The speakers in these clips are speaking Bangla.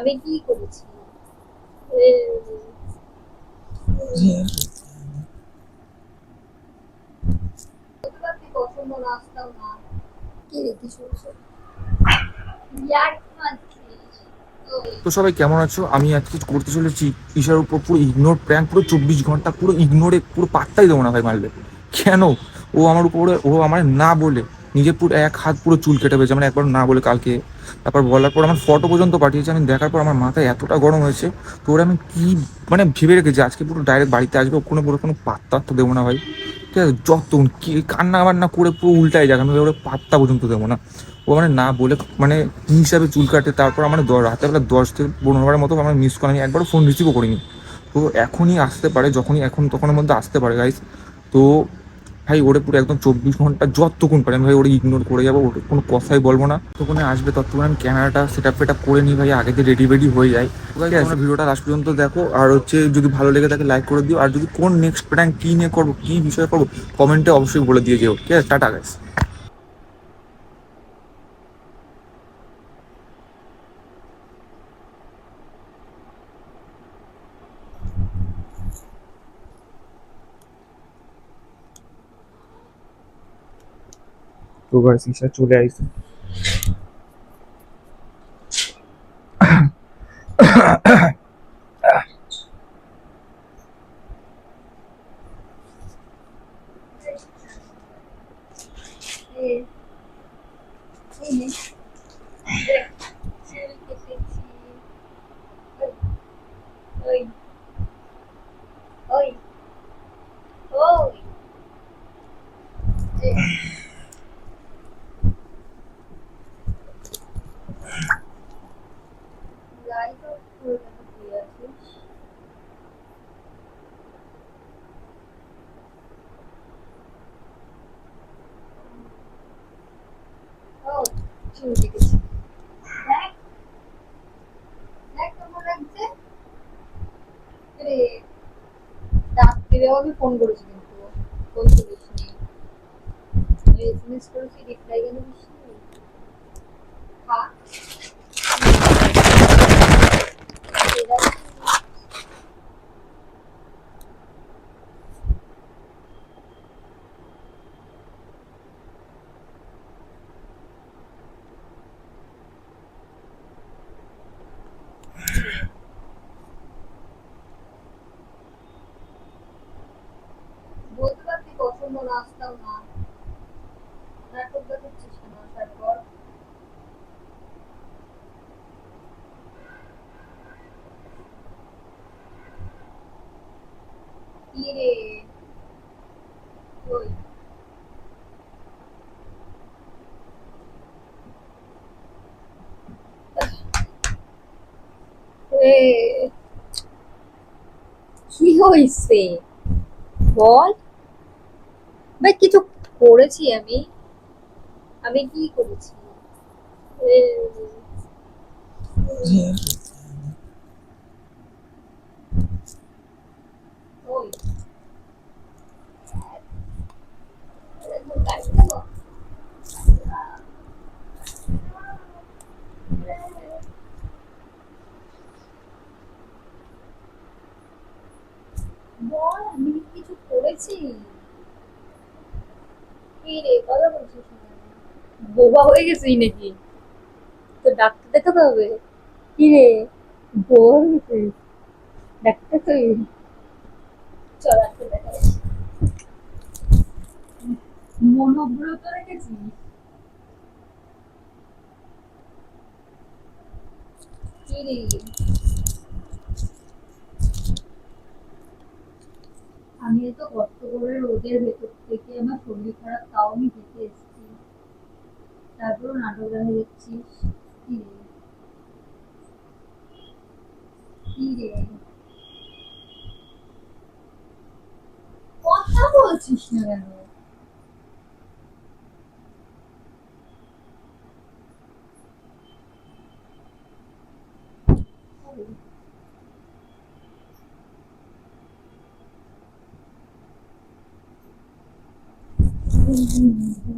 আমি কি করেছি? তো সবাই কেমন আছো? আমি আজকে করতে চলেছি ঈশার উপর পুরো ইগনোর প্র্যাঙ্ক পুরো চব্বিশ ঘণ্টা পুরো ইগনোরে পুরো পাত্তাই দেবো না ভাই মারলে। কেন? ও আমার উপরে, ও আমার না বলে নিজে পুরো এক হাত পুরো চুল কেটে পেয়েছে মানে একবার না বলে কালকে। তারপর বলার পর আমার ফটো পর্যন্ত পাঠিয়েছে। আমি দেখার পর আমার মাথায় এতটা গরম হয়েছে। তো ওরা আমি কি মানে ভেবে রেখেছি, আজকে পুরো ডাইরেক্ট বাড়িতে আসবে কোনো পুরো কোনো পাত্তা দেবো না ভাই। ঠিক আছে যত কি কান্না বান্না করে পুরো উল্টাই যাক, আমি ওরা পাত্তা পর্যন্ত দেবো না। ও মানে না বলে মানে কি হিসাবে চুল কাটে, তারপর আমার দ- রাতেবেলা দশ থেকে পনেরো বারের মতো আমার মিস কল আমি একবারও ফোন রিসিভও করিনি। তো এখনই আসতে পারে, যখনই, এখন তখনের মধ্যে আসতে পারে গাইস তো ভাই, ওরে পুরো একদম চব্বিশ ঘণ্টা যতক্ষণ পারে আমি ভাই, ওরে ইগনোর করে যাব, ওর কোনো কথাই বলব না। তখনই আসবে ততক্ষণ আমি ক্যামেরাটা সেট আপ ফেট আপ করে নিই ভাই, আগে রেডি রেডি হয়ে যায়। ভিডিওটা লাস্ট পর্যন্ত দেখো, আর হচ্ছে যদি ভালো লেগে থাকে লাইক করে দিও, আর যদি কোন নেক্সট প্র্যাঙ্ক কী নিয়ে করব, কী বিষয়ে করব কমেন্টে অবশ্যই বলে দিয়ে যেও। ঠিক আছে? টাটা গাইস তো গাইস ঈশা চলে আইছে এই এই নে দেখ, চুল কেটেছি ওই ওই ওই এই। গাই তো ফুল দিয়ে আছিস ও চুল কেটেছি দেখ দেখ কেমন লাগছে রে ডাক্তারেও আমি ফোন করেছি কিন্তু ফোন তুলিস নি। এসএমএস করেছি রিপ্লাই দিস নি খা এরা বলতে পারতি পছন্দ না আসতাম না নাটক দেখাচ্ছিস কেন আসার পর কি রে ওই এ, ভাই কিছু করেছি আমি। আমি কি করেছি? বল আমি কিছু করেছি কি রে কথা বলছিস না কেন? বোবা হয়ে গেছিস নাকি? তো ডাক্তার দেখাতে হবে? কি রে? বোবা হয়ে ডাক্তার তুই। মনোব্রত রেখেছিস? কি রে? আমি এত কষ্ট করে রোদের ভেতর থেকে আমার শরীর খারাপ, তাও আমি হেঁটে এসেছি। তারপরও নাটক দেখা যাচ্ছিস কি রে? কি রে? কথা বলছিস না কেন? mm-hmm.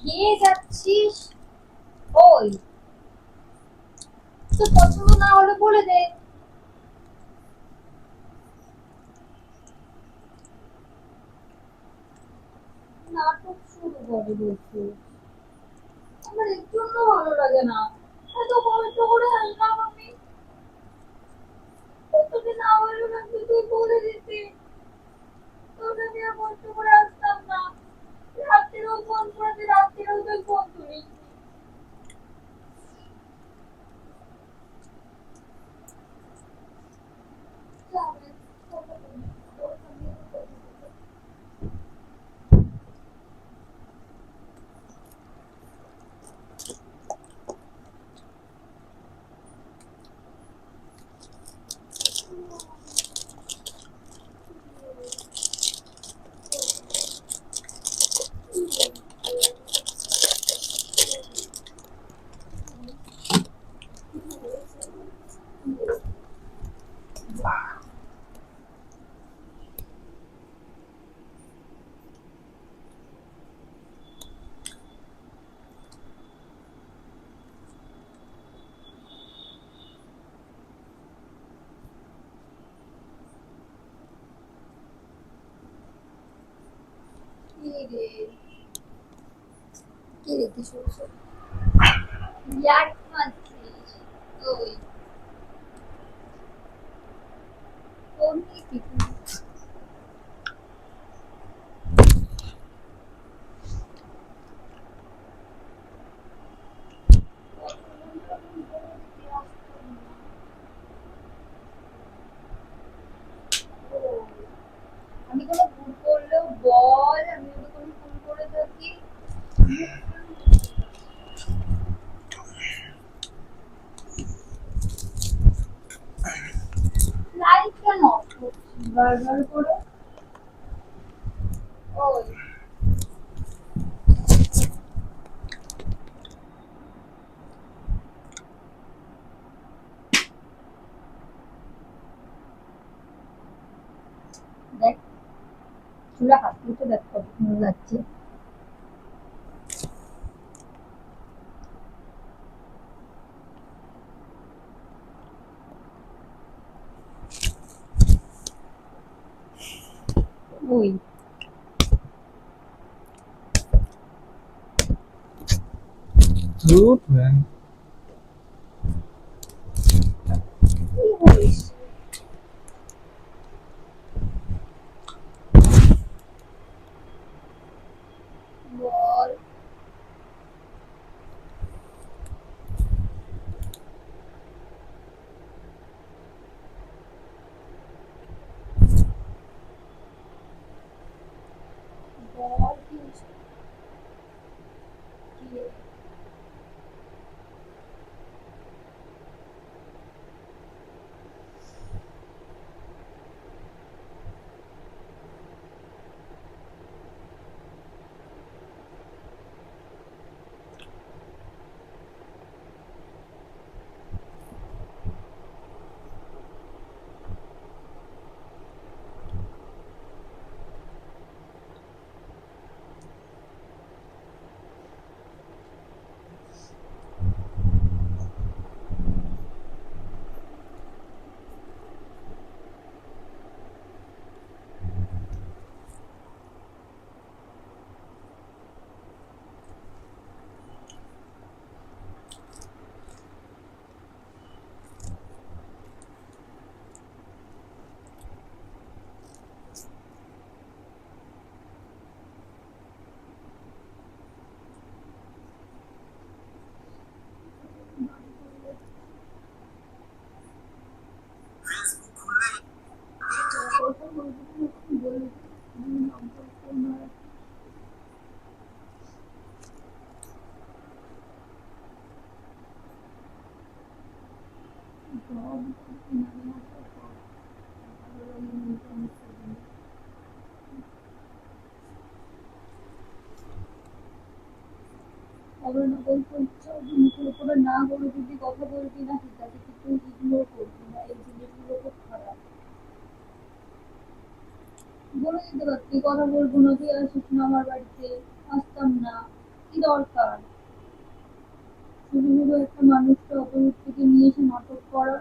খেয়ে যাচ্ছিস? ওই। তো পছন্দ না হলে বলে দে। নাটক শুরু করে দিয়েছে আমার এর জন্য ভালো লাগে না। এত কষ্ট করে আসলাম আমি। কতদিন আবার লাগবে তুই বলে দিতি? তোকে আমি আর কষ্ট করে না ফোন করে রাত্রিরেও তুই ফোন তুলিস কি রে কি রে কি শুনছো ইয়াক মারছিস ওই কোন কি আমি কোনো ভুল করলেও বল আমি যদি কোনো ভুল করে থাকি লাইট কেন অফ করছিস দেখ চুলা হাত দিতে দেখ লাগছে। Ui. Super. বলে কথা দিতে কথা বলব না তুই আসিস না আমার বাড়িতে আসতাম না কি দরকার শুধু শুধু একটা মানুষকে অত থেকে নিয়ে এসে নাটক করা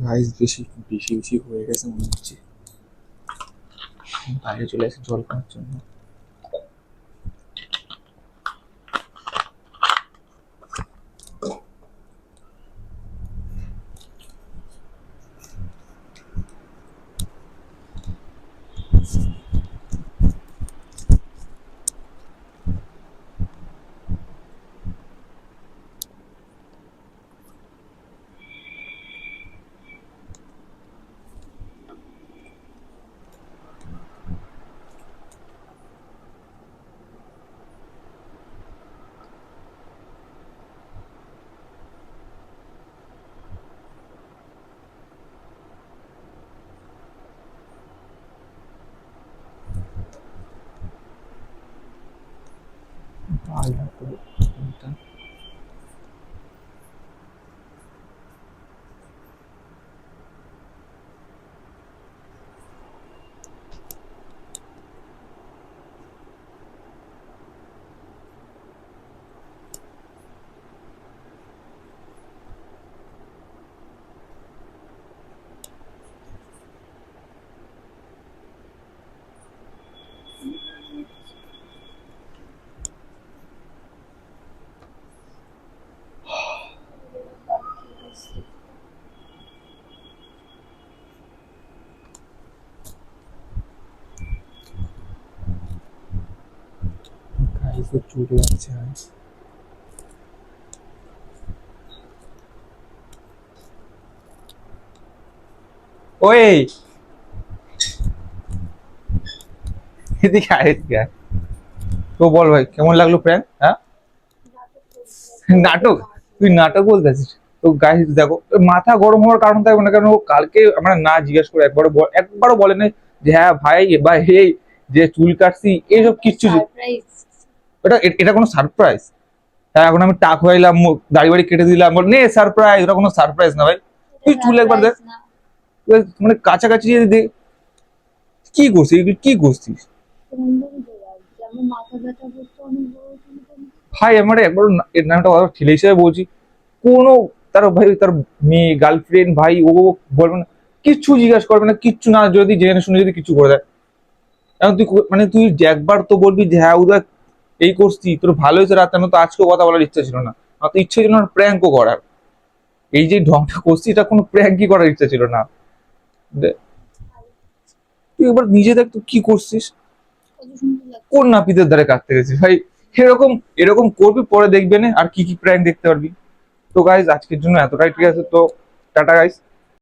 গাইস বেশি বেশি বেশি হয়ে গেছে মনে হচ্ছে। বাইরে চলে আসে জল খাওয়ার জন্য। ভালো গাইস চলে যাচ্ছে ওই! এদিকে তো বল ভাই কেমন লাগল প্র্যাঙ্ক হ্যাঁ? নাটক? তুই নাটক বলতে আছিস? তো গাইস দেখো মাথা গরম হওয়ার কারণ থাকবে না কারণ ও কালকে আমরা না জিজ্ঞেস করে একবারও বল- একবারও বলে নাই যে হ্যাঁ ভাই বা হে যে চুল কাটছি এইসব কিচ্ছু এটা এটা কোনো সারপ্রাইজ হ্যাঁ এখন আমি টাক হইলাম দাড়ি বাড়ি কেটে দিলাম বল নে সারপ্রাইজ ওটা কোনো সারপ্রাইজ না ভাই। তুই চুল একবার দেখ। মানে কাছাকাছি যদি দে কি করছিস? এগুলো কি করছিস? ভাই আমার একবার এর নামটা ছেলে হিসেবে বলছি। কোনো তার ভাই তার মেয়ে গার্লফ্রেন্ড ভাই ও বলবে না কিচ্ছু জিজ্ঞাসা করবে না কিচ্ছু না যদি জেনে শুনে যদি কিছু করে দেয়। এখন তুই মানে তুই একবার তো বলবি যে হ্যাঁ উদা এই করছি তোর ভালো হয়েছে রাত তো আজকেও কথা বলার ইচ্ছা ছিল না। আমার তো ইচ্ছে ছিল না প্র্যাঙ্কও করার। এই যে ঢংটা করছি, এটা কোনো প্র্যাঙ্কই করার ইচ্ছা ছিল না। তুই এবার নিজে দেখ তুই কি করছিস। কোন নাপিতের দ্বারে কাটতে গেছিস? ভাই, এরকম এরকম করবি, পরে দেখবে না, আর কি কি প্র্যাঙ্ক দেখতে পারবি। তো গাইজ আজকের জন্য এতটাই, ঠিক আছে? তো টাটা গাইজ